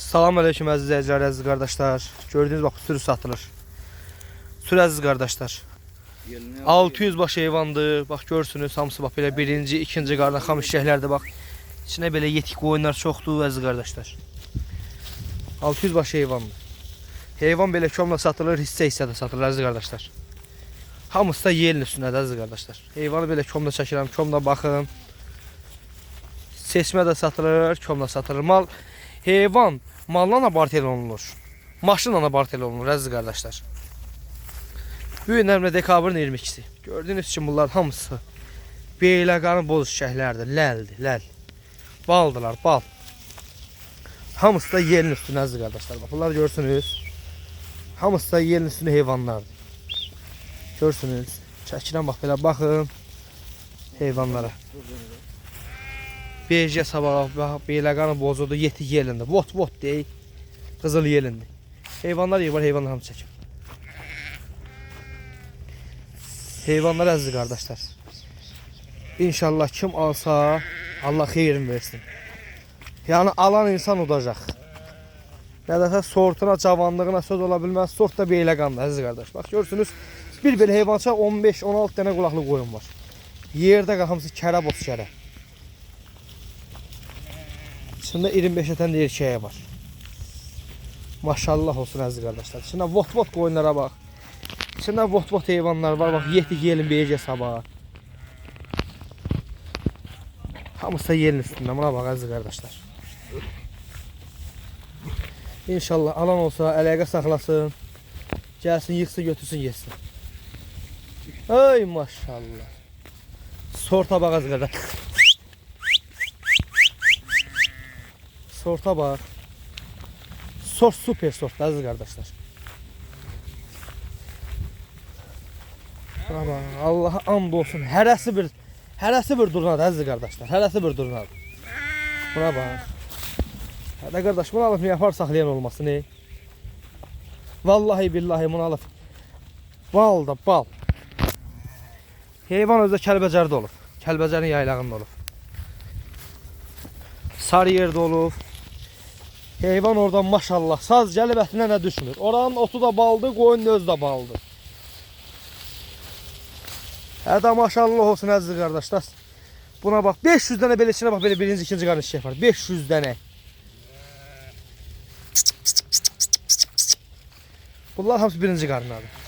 Salam aleyküm əziz izləyicilər, əziz qardaşlar. Gördüyünüz bax sürü satılır. Sürü əziz qardaşlar. 600 baş heyvandır. Bax görsünüz hamısı bax belə birinci, ikinci qardan xam işəklərdir bax. İçinə belə yetik qoyunlar çoxdur əziz qardaşlar. 600 baş heyvandır. Heyvan belə komla satılır, hissə-hissə də satılır əziz qardaşlar. Hamısı da yelin üstündədir əziz qardaşlar. Heyvanı belə komla çəkirəm, komla baxın. Seçmə də satılır, komla satılır. Mal heyvan malla abartel olunur. Maşınla abartel olunur əziz qardaşlar. Bu günlərimdə dekabrın 22-si. Gördüyünüz bunlar hamısı beyləqanı boz şəhərlərdir. Ləldir, ləl. Baldılar, bal. Hamısı da yerin üstündə əziz qardaşlar. Bax, bunlar görsünüz. Hamısı da yerin üstündə heyvanlardır. Görsünüz. Çəkirəm bax belə baxın heyvanlara. Bejə sabah bax beyləqanı bozudur, yeti yelində. Vot vot deyil. Qızıl yelində. Heyvanlar yığır, heyvanlar hamı çəkir. Heyvanlar əziz qardaşlar. İnşallah kim alsa Allah xeyrin versin. Yəni alan insan udacaq. Nə dəsə sortuna, cavanlığına söz ola bilməz. Sort da beyləqandır əziz qardaş. Bax görsünüz bir belə heyvança 15-16 dənə qulaqlı qoyun var. Yerdə hamısı kərə boz kərə. İçində 25 ətən də erkəyə var. Maşallah olsun əziz qardaşlar. İçində vot-vot qoyunlara bax. İçində vot-vot heyvanlar var. Bax yetik yelin beyəcə sabah. Hamısı da yerin üstündə. Buna bax əziz qardaşlar. İnşallah alan olsa əlaqə saxlasın. Gəlsin, yıxsın, götürsün, yesin. Ay maşallah. Sorta bax əziz qardaşlar. Sorta bak. Sort süper sort aziz kardeşler. Buna bak. Allah'a and olsun. Hərəsi bir hərəsi bir durnadır aziz kardeşler. Hərəsi bir durnadır. Buna bak. Hadi kardeş bunu alıp yapar saklayan olmasın ey. Vallahi billahi bunu alıp bal da bal. Heyvan özü Kəlbəcərdə olub. Kəlbəcərin yaylağında olub. Sarı yerde olub. Heyvan oradan maşallah saz gəlib ətinə nə düşmür. Oranın otu da baldı, qoyun özü də baldı. Hədə maşallah olsun əziz qardaşlar. Buna bax 500 dənə belə içinə bax belə birinci, ikinci qarın çiçək var. 500 dənə. Bunlar hamısı birinci qarındadır.